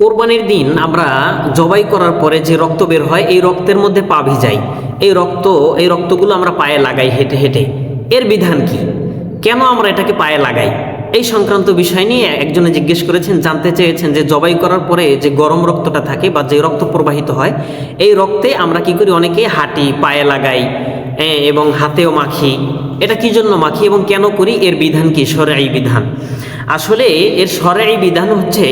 কোরবানির দিন আমরা জবাই করার পরে যে রক্ত বের হয়, এই রক্তের মধ্যে পা ভিজাই। এই রক্ত, এই রক্তগুলো আমরা পায়ে লাগাই হেঁটে হেঁটে। এর বিধান কি? কেন আমরা এটাকে পায়ে লাগাই? এই সংক্রান্ত বিষয় নিয়ে একজনে জিজ্ঞেস করেছেন, জানতে চেয়েছেন যে জবাই করার পরে যে গরম রক্তটা থাকে বা যে রক্ত প্রবাহিত হয়, এই রক্তে আমরা কি করি? অনেকে হাঁটি, পায়ে লাগাই। হ্যাঁ, এবং হাতেও মাখি। এটা কি জন্য মাখি এবং কেন করি? এর বিধান কি? সরাই বিধান। আসলে এর সরাই বিধান হচ্ছে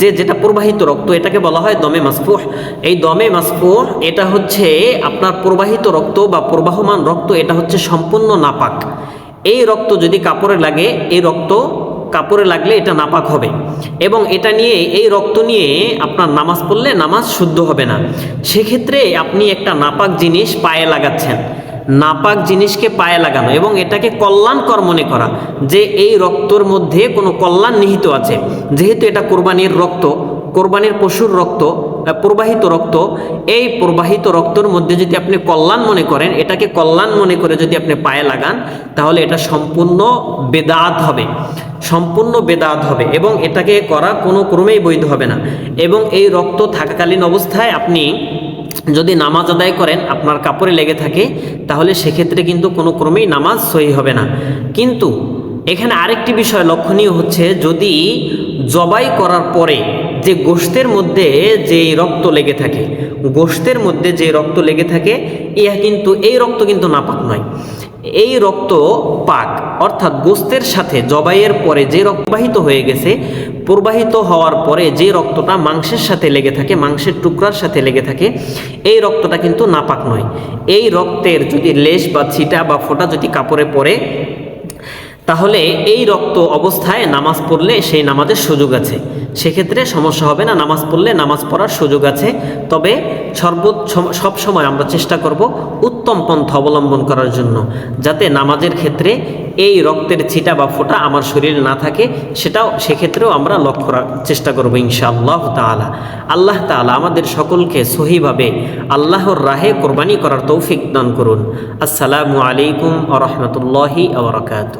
যে যেটা প্রবাহিত রক্ত এটাকে বলা হয় দমে মাসফুহ। এই দমে মাসফুহ এটা হচ্ছে আপনার প্রবাহিত রক্ত বা প্রবাহমান রক্ত এটা হচ্ছে সম্পূর্ণ নাপাক। এই রক্ত যদি কাপড়ে লাগে এই রক্ত কাপড়ে লাগলে এটা নাপাক হবে। এবং এটা নিয়ে এই রক্ত নিয়ে আপনার নামাজ পড়লে নামাজ শুদ্ধ হবে না। সেক্ষেত্রে আপনি একটা নাপাক জিনিস পায়ে লাগাচ্ছেন। নাপাক জিনিসকে পায়ে লাগানো এবং এটাকে কল্যাণকর মনে করা, যে এই রক্তর মধ্যে কোনো কল্যাণ নিহিত আছে। যেহেতু এটা কোরবানির রক্ত, কোরবানির পশুর রক্ত প্রবাহিত রক্ত, এই প্রবাহিত রক্তর মধ্যে যদি আপনি কল্যাণ মনে করেন, এটাকে কল্যাণ মনে করে যদি আপনি পায়ে লাগান, তাহলে এটা সম্পূর্ণ বেদাত হবে। সম্পূর্ণ বেদাত হবে এবং এটাকে করা কোনো ক্রমেই বৈধ হবে না। এবং এই রক্ত থাকাকালীন অবস্থায় আপনি যদি নামাজ আদায় করেন, আপনার কাপড়ে লেগে থাকে, তাহলে সেক্ষেত্রে কিন্তু কোনো ক্রমেই নামাজ সহি হবে না। কিন্তু এখানে আরেকটি বিষয় লক্ষণীয় হচ্ছে, যদি জবাই করার পরে যে গোষ্ঠের মধ্যে যে রক্ত লেগে থাকে গোষ্ঠের মধ্যে যে রক্ত লেগে থাকে, ইহা কিন্তু, এই রক্ত কিন্তু নাপাক নয়। এই রক্ত পাক, অর্থাৎ গোস্তের সাথে জবাইয়ের পরে যে রক্তবাহিত হয়ে গেছে প্রবাহিত হওয়ার পরে যে রক্তটা মাংসের সাথে লেগে থাকে, মাংসের টুকরার সাথে লেগে থাকে, এই রক্তটা কিন্তু নাপাক নয়। এই রক্তের যদি লেশ বা ছিটা বা ফোঁটা যদি কাপড়ে পড়ে, তাহলে এই রক্ত অবস্থায় নামাজ পড়লে সেই নামাজের সুযোগ আছে। সেক্ষেত্রে সমস্যা হবে না, নামাজ পড়লে নামাজ পড়ার সুযোগ আছে। তবে সর্ব সব সময় আমরা চেষ্টা করব উত্তম পন্থা অবলম্বন করার জন্য, যাতে নামাজের ক্ষেত্রে এই রক্তের ছিটা বা ফোঁটা আমার শরীরে না থাকে, সেটাও সেক্ষেত্রেও আমরা লক্ষ্য চেষ্টা করব ইনশাআল্লাহ তালা আল্লাহ তালা আমাদের সকলকে সহিভাবে আল্লাহর রাহে কোরবানি করার তৌফিক দান করুন। আসসালামু আলাইকুম আ রহমতুল্লাহি আবরকাত